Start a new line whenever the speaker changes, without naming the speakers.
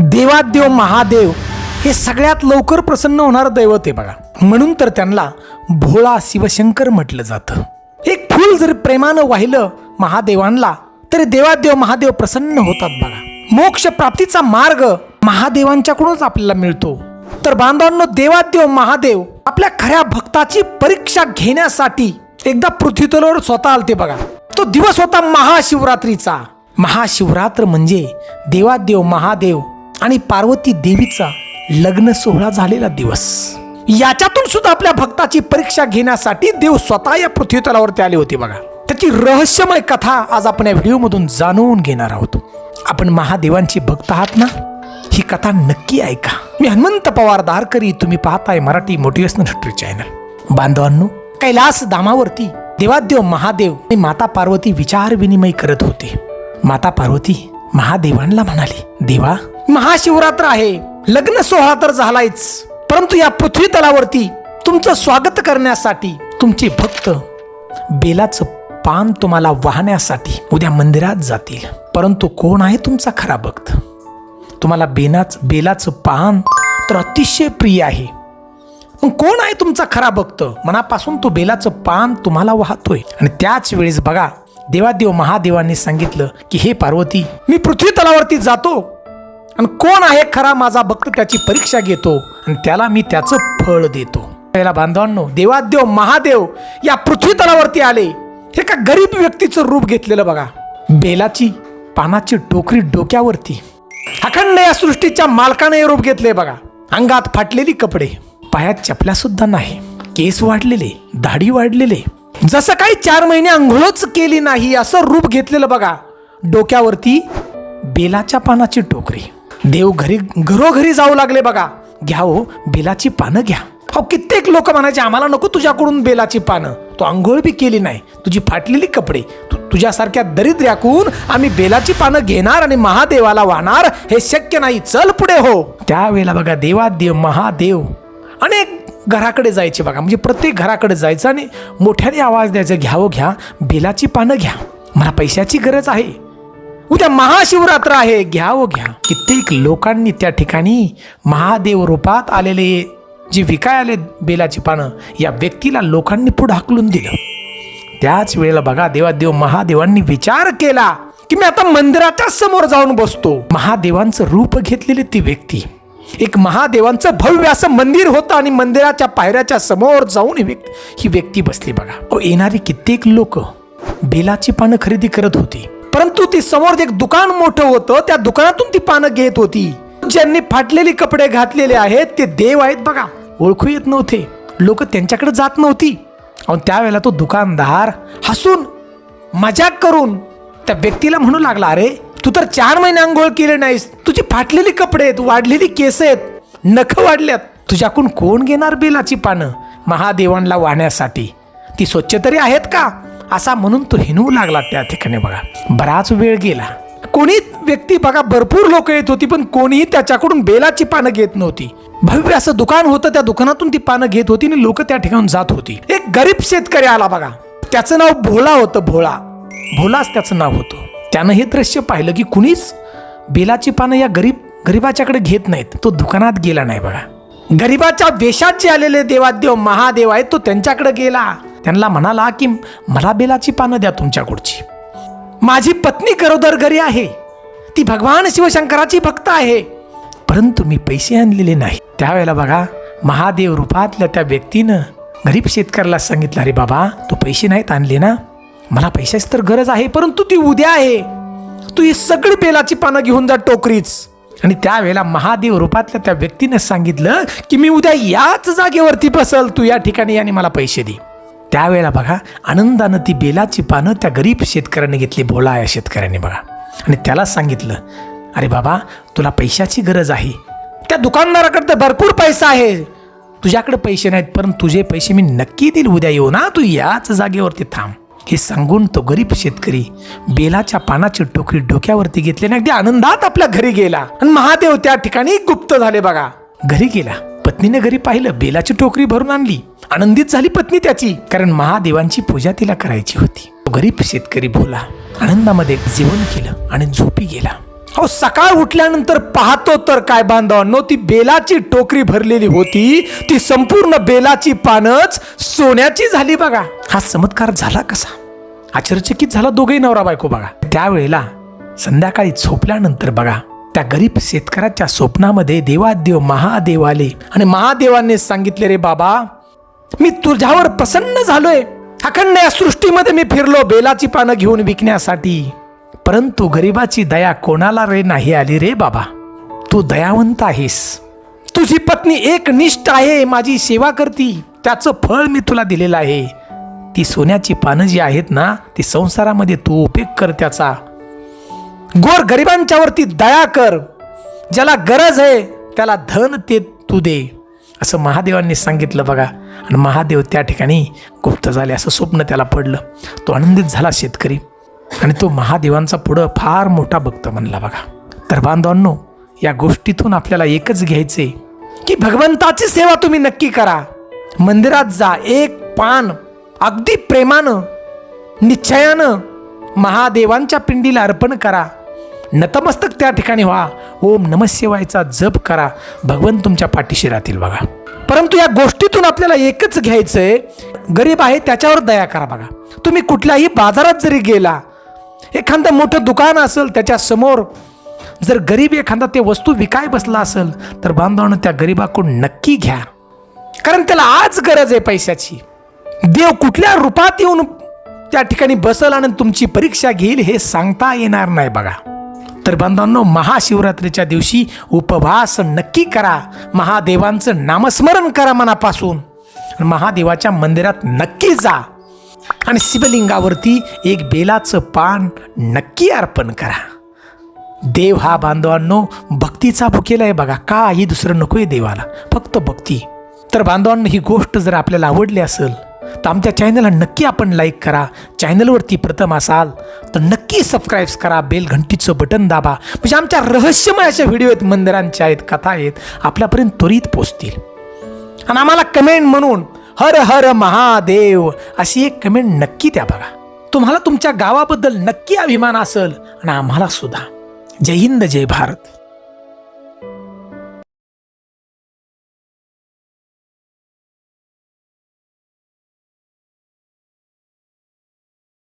देवादेव महादेव हे सगळ्यात लवकर प्रसन्न होणारं दैवत आहे बघा. म्हणून तर त्यांना भोळा शिवशंकर म्हटलं जातं. एक फूल जर प्रेमानं वाहिलं महादेवांना तरी देवादेव महादेव प्रसन्न होतात बघा. मोक्ष प्राप्तीचा मार्ग महादेवांच्याकडूनच आपल्याला मिळतो. तर बांधवांनो देवादेव महादेव आपल्या खऱ्या भक्ताची परीक्षा घेण्यासाठी एकदा पृथ्वीतलावर स्वतः आलते बघा. तो दिवस होता महाशिवरात्रीचा. महाशिवरात्र म्हणजे देवादेव महादेव आणि पार्वती देवीचा लग्न सोहळा झालेला दिवस. याच्यातून सुद्धा आपल्या भक्ताची परीक्षा घेण्यासाठी देव स्वतः या पृथ्वीतलावरती आले होते बघा. त्याची रहस्यमय कथा आज आपण या व्हिडिओमधून जाणून घेणार आहोत. आपण महादेवांची भक्त आहात ना? ही कथा नक्की ऐका. मी हनुमंत पवार दारकरी तुम्ही पाहताय मराठी मोटिवेशनल हिस्ट्री चॅनल बांधवांनो कैलास धामावरती देवादेव महादेव आणि माता पार्वती विचार विनिमय करत होते. माता पार्वती महादेवांना म्हणाली देवा महाशिवरात्र आहे. लग्न सोहळा तर झालायच. परंतु या पृथ्वी तलावरती तुमचं स्वागत करण्यासाठी तुमचे भक्त बेलाचं पान तुम्हाला वाहण्यासाठी उद्या मंदिरात जातील. परंतु कोण आहे तुमचा खरा भक्त? तुम्हाला बेनाच बेलाचं पान तर अतिशय प्रिय आहे. मग कोण आहे तुमचा खरा भक्त? मनापासून तो बेलाचं पान तुम्हाला वाहतोय. आणि त्याच वेळेस बघा देवादेव महादेवांनी सांगितलं की हे पार्वती मी पृथ्वी तलावरती जातो. आणि कोण आहे खरा माझा भक्त त्याची परीक्षा घेतो आणि त्याला मी त्याचं फळ देतो. पहिला बांधवांनो देवादेव महादेव या पृथ्वी तलावरती आले. हे का गरीब व्यक्तीचं रूप घेतलेलं बघा. बेलाची पानाची टोकरी डोक्यावरती. अखंड या सृष्टीच्या मालकाने रूप घेतले बघा. अंगात फाटलेली कपडे. पायात चपल्या सुद्धा नाही. केस वाढलेले दाढी वाढलेले. जसं काही चार महिने आंघोळच केली नाही असं रूप घेतलेलं बघा. डोक्यावरती बेलाच्या पानाची टोकरी. देव घरी घरोघरी जाऊ लागले बघा. घ्या हो बेलाची पानं घ्या. अहो कित्येक लोक म्हणायचे आम्हाला नको तुझ्याकडून बेलाची पानं. तू आंघोळ बी केली नाही. तुझी फाटलेली कपडे. तू तुझ्यासारख्या दरिद्र्याकून आम्ही बेलाची पानं घेणार आणि महादेवाला वाहणार हे शक्य नाही. चल पुढे हो. त्यावेळेला बघा देवादेव महादेव अनेक घराकडे जायचे बघा. म्हणजे प्रत्येक घराकडे जायचं आणि मोठ्याने आवाज द्यायचा घ्यावं हो, घ्या. बेलाची पानं घ्या. मला पैशाची गरज आहे. उद्या महाशिवरात्र आहे. घ्या व घ्या. कित्येक लोकांनी त्या ठिकाणी महादेव रूपात आलेले जे विकाय आले बेलाची पानं या व्यक्तीला लोकांनी पुढे हाकलून दिलं. त्याच वेळेला बघा देवादेव महादेवांनी विचार केला की मी आता मंदिराच्या समोर जाऊन बसतो. महादेवांचं रूप घेतलेली ती व्यक्ती. एक महादेवांचं भव्य असं मंदिर होतं आणि मंदिराच्या पायऱ्याच्या समोर जाऊन ही व्यक्ती ही व्यक्ती बसली बघा. अहो, येणारी कित्येक लोक बेलाची पानं खरेदी करत होती. परंतु ती समोर एक दुकान मोठं होतं त्या दुकानातून ती पानं घेत होती. ज्यांनी फाटलेली कपडे घातलेले आहेत ते देव आहेत बघा. ओळखू येत नव्हते. लोक त्यांच्याकडे जात नव्हती. आणि त्यावेळेला तो दुकानदार हसून मजाक करून त्या व्यक्तीला म्हणू लागला अरे तू तर चार महिने आंघोळ केले नाहीस. तुझी फाटलेली कपडे आहेत वाढलेली केस आहेत. नख वाढल्यात. तुझ्याकडून कोण घेणार बेलाची पानं? महादेवांना वाहण्यासाठी. ती स्वच्छ तरी आहेत का? असा म्हणून तो हिनवू लागला त्या ठिकाणी बघा. बराच वेळ गेला. कोणी व्यक्ती बघा भरपूर लोक येत होती पण कोणीही त्याच्याकडून बेलाची पानं घेत नव्हती. भव्य असं दुकान होतं त्या दुकानातून ती पानं घेत होती आणि लोक त्या ठिकाणी जात होती. एक गरीब शेतकरी आला बघा. त्याचं नाव भोळा होतं भोळा भोलाच त्याचं नाव होतं. त्यानं हे दृश्य पाहिलं की कुणीच बेलाची पानं या गरीब गरीबाच्याकडे घेत नाहीत. तो दुकानात गेला नाही बघा. गरीबाच्या वेशात जे आलेले देवादेव महादेव आहेत तो त्यांच्याकडे गेला. त्यांना म्हणाला की मला बेलाची पानं द्या तुमच्याकडची. माझी पत्नी गरोदर घरी आहे. ती भगवान शिवशंकराची भक्त आहे. परंतु मी पैसे आणलेले नाही. त्यावेळेला बघा महादेव रूपातल्या त्या व्यक्तीनं गरीब शेतकऱ्याला सांगितलं अरे बाबा तू पैसे नाहीत आणले ना? मला पैशाची तर गरज आहे परंतु ती उद्या आहे. तू ही सगळी बेलाची पानं घेऊन जा टोकरीच. आणि त्यावेळेला महादेव रूपातल्या त्या व्यक्तीनं सांगितलं की मी उद्या याच जागेवरती बसल तू या ठिकाणी आणि मला पैसे दे. त्यावेळेला बघा आनंदानं ती बेलाची पानं त्या गरीब शेतकऱ्याने घेतली भोळा या शेतकऱ्याने बघा. आणि त्याला सांगितलं अरे बाबा तुला पैशाची गरज आहे. त्या दुकानदाराकडे तर भरपूर पैसा आहे. तुझ्याकडे पैसे नाहीत पण तुझे पैसे मी नक्की देईल. उद्या येऊ ना तू याच जागेवरती थांब. हे सांगून तो गरीब शेतकरी बेलाच्या पानाची टोकरी डोक्यावरती घेतली आणि अगदी आनंदात आपल्या घरी गेला. आणि महादेव त्या ठिकाणी गुप्त झाले बघा. घरी गेला. पत्नीने घरी पाहिलं बेलाची टोकरी भरून आणली. आनंदित झाली पत्नी त्याची कारण महादेवांची पूजा तिला करायची होती. तो गरीब शेतकरी भोला आनंदामध्ये जेवण केलं आणि झोपी गेला. अहो सकाळ उठल्यानंतर पाहतो तर काय बांधवांनो ती बेलाची टोकरी भरलेली होती ती संपूर्ण बेलाची पानच सोन्याची झाली बघा. हा चमत्कार झाला कसा? आश्चर्यचकित झाला दोघेही नवरा बायको बघा. त्यावेळेला संध्याकाळी झोपल्यानंतर बघा त्या गरीब शेतकऱ्याच्या स्वप्नामध्ये देवादेव महादेव आले आणि महादेवाने सांगितले रे बाबा मी तुझ्यावर प्रसन्न झालोय. अखंड या सृष्टीमध्ये मी फिरलो बेलाची पानं घेऊन विकण्यासाठी. परंतु गरिबाची दया कोणाला रे नाही आली रे बाबा? तू दयावंत आहेस. तुझी पत्नी एक निष्ठ आहे माझी सेवा करती. त्याचं फळ मी तुला दिलेलं आहे. ती सोन्याची पानं जी आहेत ना ती संसारामध्ये तू उपयोग कर त्याचा. गोर गरिबांच्यावरती दया कर. ज्याला गरज आहे त्याला धन ते तू दे. असं महादेवांनी सांगितलं बघा. आणि महादेव त्या ठिकाणी गुप्त झाले. असं स्वप्न त्याला पडलं. तो आनंदित झाला शेतकरी. आणि तो महादेवांचा पुढं फार मोठा भक्त म्हणला बघा. तर बांधवांनो या गोष्टीतून आपल्याला एकच घ्यायचे की भगवंताची सेवा तुम्ही नक्की करा. मंदिरात जा एक पान अगदी प्रेमानं निश्चयानं महादेवांच्या पिंडीला अर्पण करा. नतमस्तक त्या ठिकाणी व्हा. ओम नमशिवायचा जप करा. भगवंत तुमच्या पाठीशी राहतील बघा. परंतु या गोष्टीतून आपल्याला एकच घ्यायचं आहे गरीब आहे त्याच्यावर दया करा बघा. तुम्ही कुठल्याही बाजारात जरी गेला एखादं मोठं दुकान असेल त्याच्यासमोर जर गरीब एखादा ते वस्तू विकाय बसला असेल तर बांधवानं त्या गरीबाकडून नक्की घ्या. कारण त्याला आज गरज आहे पैशाची. देव कुठल्या रूपात येऊन त्या ठिकाणी बसल आणि तुमची परीक्षा घेईल हे सांगता येणार नाही बघा. तर बांधवांनो महाशिवरात्रीच्या दिवशी उपवास नक्की करा. महादेवांचं नामस्मरण करा मनापासून. महादेवाच्या मंदिरात नक्की जा. आणि शिवलिंगावरती एक बेलाचं पान नक्की अर्पण करा. देव हा बांधवांनो भक्तीचा भुकेला आहे बघा. काही दुसरं नकोय देवाला. फक्त भक्ती. तर बांधवांनो ही गोष्ट जर आपल्याला आवडली असेल तर आमच्या चॅनलला नक्की आपण लाईक करा. चॅनलवरती प्रथम असाल तर नक्की सबस्क्राईब्स करा. बेल घंटीचं बटन दाबा. म्हणजे आमच्या रहस्यमय अशा व्हिडिओ आहेत मंदिरांच्या आहेत कथा आहेत आपल्यापर्यंत त्वरित पोचतील आणि आम्हाला कमेंट म्हणून हर हर महादेव अशी एक कमेंट नक्की द्या बघा. तुम्हाला तुमच्या गावाबद्दल नक्की अभिमान असेल आणि आम्हाला सुद्धा. जय हिंद जय भारत.